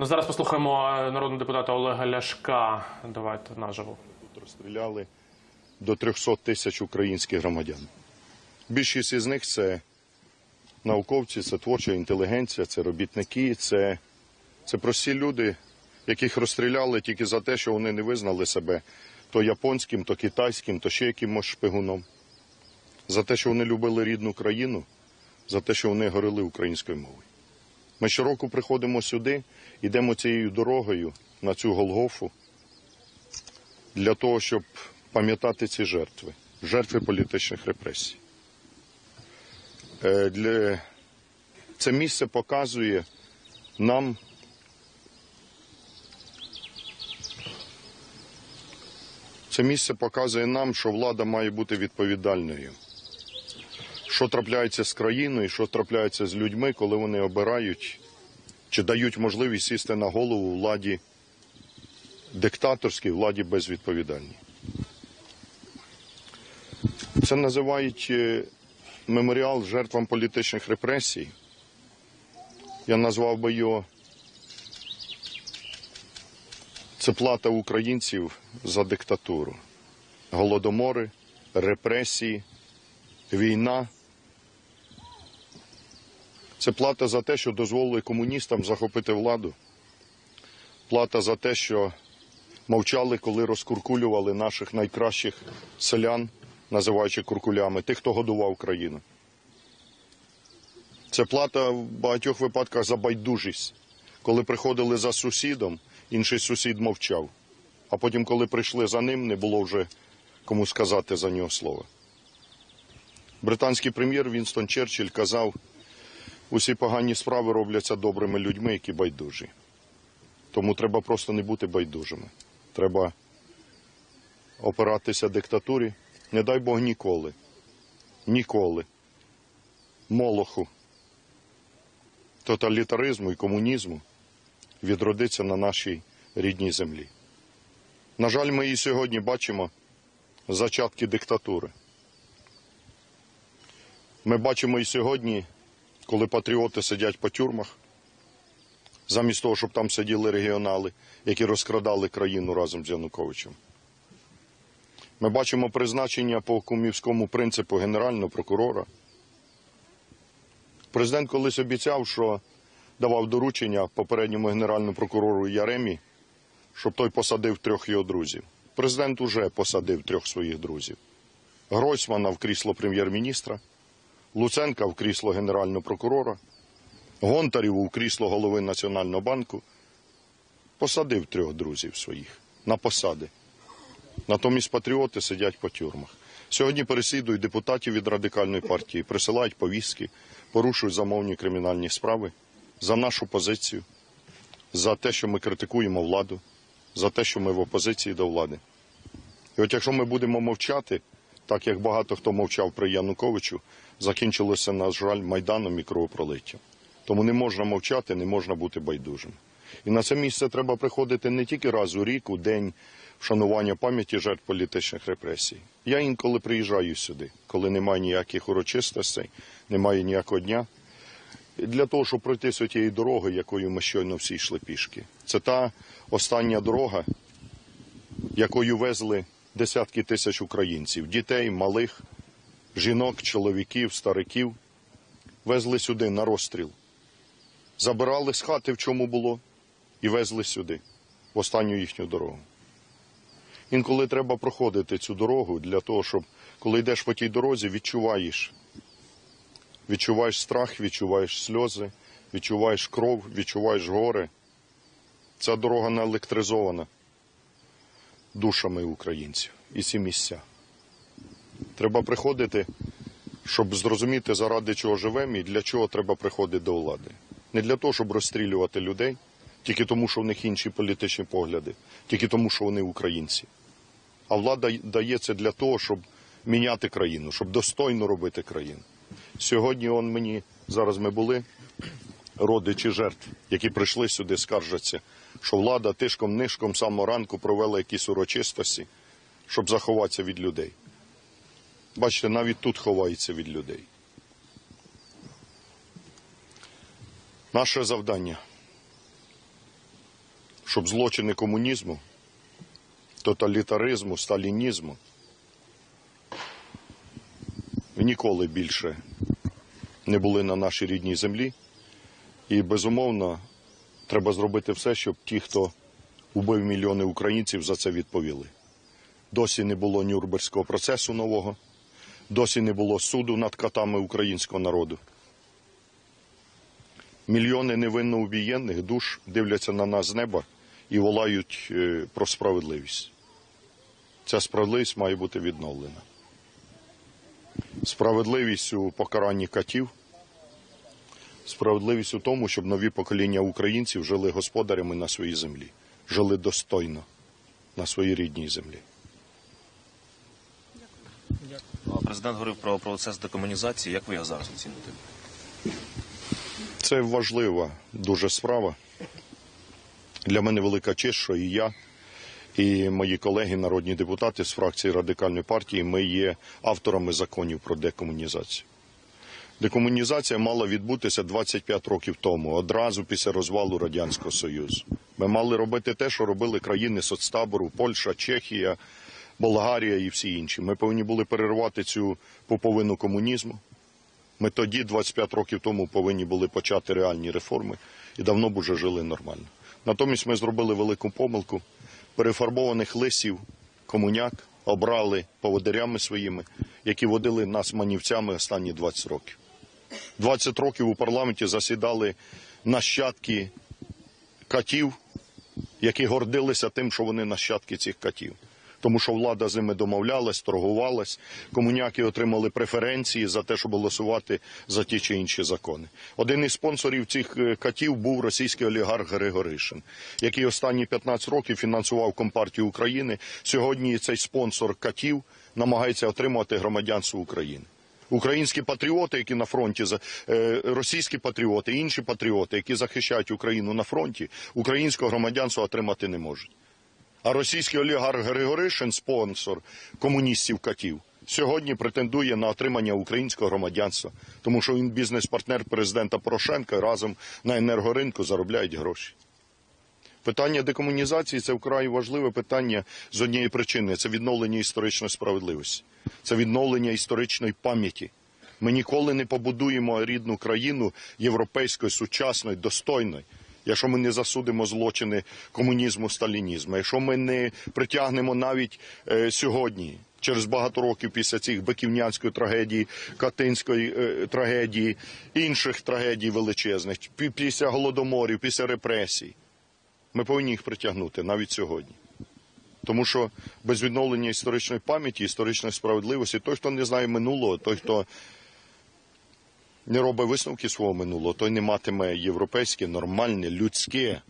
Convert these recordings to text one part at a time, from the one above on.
Ну зараз послухаємо е, народного депутата Олега Ляшка. Давайте наживо. Тут розстріляли до 300 тисяч українських громадян. Більшість із них це науковці, це творча інтелігенція, це робітники, це, це прості люди, яких розстріляли тільки за те, що вони не визнали себе то японським, то китайським, то ще якимось шпигуном. За те, що вони любили рідну країну, за те, що вони говорили українською мовою. Ми щороку приходимо сюди, йдемо цією дорогою на цю Голгофу для того, щоб пам'ятати ці жертви, жертви політичних репресій. Е, Це місце показує нам це місце показує нам, що влада має бути відповідальною. Що трапляється з країною, що трапляється з людьми, коли вони обирають чи дають можливість сісти на голову владі диктаторській, владі безвідповідальній. Це називають е, меморіал жертвам політичних репресій. Я назвав би його це плата українців за диктатуру. Голодомори, репресії, війна. Це плата за те, що дозволили комуністам захопити владу. Плата за те, що мовчали, коли розкуркулювали наших найкращих селян, називаючи куркулями, тих, хто годував країну. Це плата в багатьох випадках за байдужість. Коли приходили за сусідом, інший сусід мовчав. А потім, коли прийшли за ним, не було вже кому сказати за нього слова. Британський прем'єр Вінстон Черчилль казав, усі погані справи робляться добрими людьми, які байдужі. Тому треба просто не бути байдужими. Треба опиратися диктатурі. Не дай Бог ніколи. Ніколи. Молоху, тоталітаризму і комунізму відродиться на нашій рідній землі. На жаль, ми і сьогодні бачимо зачатки диктатури. Ми бачимо і сьогодні, коли патріоти сидять по тюрмах, замість того, щоб там сиділи регіонали, які розкрадали країну разом з Януковичем. Ми бачимо призначення по кумівському принципу генерального прокурора. Президент колись обіцяв, що давав доручення попередньому генеральному прокурору Яремі, щоб той посадив трьох його друзів. Президент уже посадив трьох своїх друзів: Гройсмана в крісло прем'єр-міністра, Луценка в крісло генерального прокурора, Гонтарєву в крісло голови Національного банку. Посадив трьох друзів своїх на посади. Натомість патріоти сидять по тюрмах. Сьогодні переслідують депутатів від радикальної партії, присилають повістки, порушують замовні кримінальні справи за нашу позицію, за те, що ми критикуємо владу, за те, що ми в опозиції до влади. І от якщо ми будемо мовчати, так як багато хто мовчав при Януковичу, закінчилося, на жаль, майданом і кровопролиттям. Тому не можна мовчати, не можна бути байдужим. І на це місце треба приходити не тільки раз у рік, у день вшанування пам'яті жертв політичних репресій. Я інколи приїжджаю сюди, коли немає ніяких урочистостей, немає ніякого дня. Для того, щоб пройти тією дорогою, якою ми щойно всі йшли пішки. Це та остання дорога, якою везли десятки тисяч українців, дітей, малих, жінок, чоловіків, стариків, везли сюди на розстріл. Забирали з хати, в чому було, і везли сюди, в останню їхню дорогу. Інколи треба проходити цю дорогу для того, щоб коли йдеш по тій дорозі, відчуваєш. Відчуваєш страх, відчуваєш сльози, відчуваєш кров, відчуваєш горе. Ця дорога наелектризована душами українців і ці місця. Треба приходити, щоб зрозуміти, заради чого живемо і для чого треба приходити до влади. Не для того, щоб розстрілювати людей, тільки тому, що в них інші політичні погляди, тільки тому, що вони українці. А влада дає це для того, щоб міняти країну, щоб достойно робити країну. Сьогодні он мені, зараз ми були, родичі жертв, які прийшли сюди, скаржаться, що влада тишком-нишком самого ранку провела якісь урочистості, щоб заховатися від людей. Бачите, навіть тут ховається від людей. Наше завдання щоб злочини комунізму, тоталітаризму, сталінізму ніколи більше не були на нашій рідній землі. І безумовно треба зробити все, щоб ті, хто убив мільйони українців, за це відповіли. Досі не було Нюрнберзького процесу нового, досі не було суду над катами українського народу. Мільйони невинно убієнних душ дивляться на нас з неба і волають е, про справедливість. Ця справедливість має бути відновлена. Справедливість у покаранні катів, справедливість у тому, щоб нові покоління українців жили господарями на своїй землі, жили достойно на своїй рідній землі. Президент говорив про процес декомунізації. Як ви його зараз оціните? Це важлива дуже справа. Для мене велика честь, що і я, і мої колеги, народні депутати з фракції Радикальної партії, ми є авторами законів про декомунізацію. Декомунізація мала відбутися 25 років тому, одразу після розвалу Радянського Союзу. Ми мали робити те, що робили країни соцтабору, Польща, Чехія, Болгарія і всі інші. Ми повинні були перервати цю пуповину комунізму. Ми тоді, 25 років тому, повинні були почати реальні реформи і давно б уже жили нормально. Натомість ми зробили велику помилку. Перефарбованих лисів, комуняк обрали поводирями своїми, які водили нас манівцями останні 20 років. 20 років у парламенті засідали нащадки катів, які гордилися тим, що вони нащадки цих катів. Тому що влада з ними домовлялась, торгувалась, комуняки отримали преференції за те, щоб голосувати за ті чи інші закони. Один із спонсорів цих е, катів був російський олігарх Григоришин, який останні 15 років фінансував Компартію України. Сьогодні цей спонсор катів намагається отримувати громадянство України. Українські патріоти, які на фронті, е, російські патріоти, інші патріоти, які захищають Україну на фронті, українського громадянства отримати не можуть. А російський олігарх Григоришин, спонсор комуністів катів, сьогодні претендує на отримання українського громадянства, тому що він бізнес-партнер президента Порошенка разом на енергоринку заробляють гроші. Питання декомунізації це вкрай важливе питання з однієї причини це відновлення історичної справедливості, це відновлення історичної пам'яті. Ми ніколи не побудуємо рідну країну європейської, сучасної, достойної, якщо ми не засудимо злочини комунізму, сталінізму, якщо ми не притягнемо навіть е, сьогодні. Через багато років після цих биківнянської трагедії, Катинської е, трагедії, інших трагедій величезних, після голодоморів, після репресій, ми повинні їх притягнути навіть сьогодні. Тому що без відновлення історичної пам'яті, історичної справедливості, той, хто не знає минулого, той, хто не робить висновки свого минулого, той не матиме європейське, нормальне, людське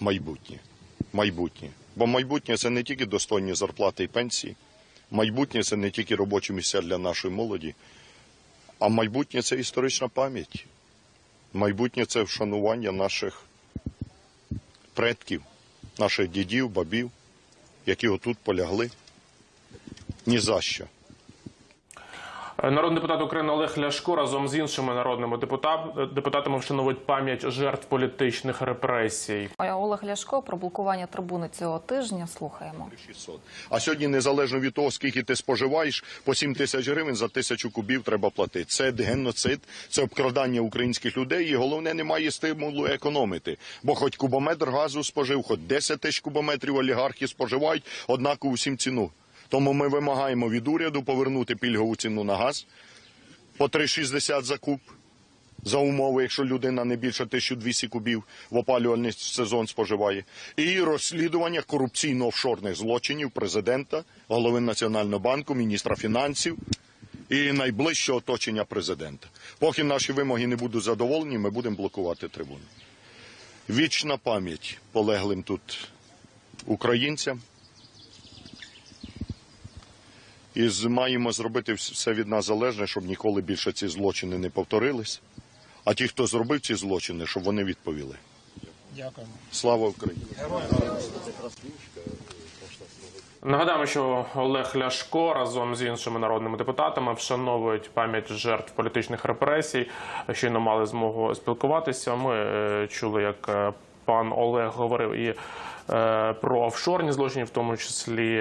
майбутнє. майбутнє. Бо майбутнє це не тільки достойні зарплати і пенсії, майбутнє це не тільки робочі місця для нашої молоді, а майбутнє це історична пам'ять. Майбутнє це вшанування наших предків, наших дідів, бабів, які отут полягли. Ні за що. Е, Народний депутат України Олег Ляшко разом з іншими народними депутат- депутатами вшановують пам'ять жертв політичних репресій. Олег Ляшко про блокування трибуни цього тижня. Слухаємо. 600. А сьогодні, незалежно від того, скільки ти споживаєш, по 7 тисяч гривень за тисячу кубів треба платити. Це геноцид, це обкрадання українських людей, і головне, немає стимулу економити. Бо хоч кубометр газу спожив, хоч 10 тисяч кубометрів олігархи споживають, однакову всім ціну. Тому ми вимагаємо від уряду повернути пільгову ціну на газ по 3,60 за куб. За умови, якщо людина не більше 1200 кубів в опалювальний сезон споживає, і розслідування корупційно-офшорних злочинів президента, голови Національного банку, міністра фінансів і найближчого оточення президента. Поки наші вимоги не будуть задоволені, ми будемо блокувати трибуну. Вічна пам'ять полеглим тут українцям. І маємо зробити все від нас залежне, щоб ніколи більше ці злочини не повторились. А ті, хто зробив ці злочини, щоб вони відповіли. Дякуємо. Слава Україні! Нагадаємо, що Олег Ляшко разом з іншими народними депутатами вшановують пам'ять жертв політичних репресій. Щойно мали змогу спілкуватися. Ми е, чули, як е, пан Олег говорив і е, про офшорні злочини, в тому числі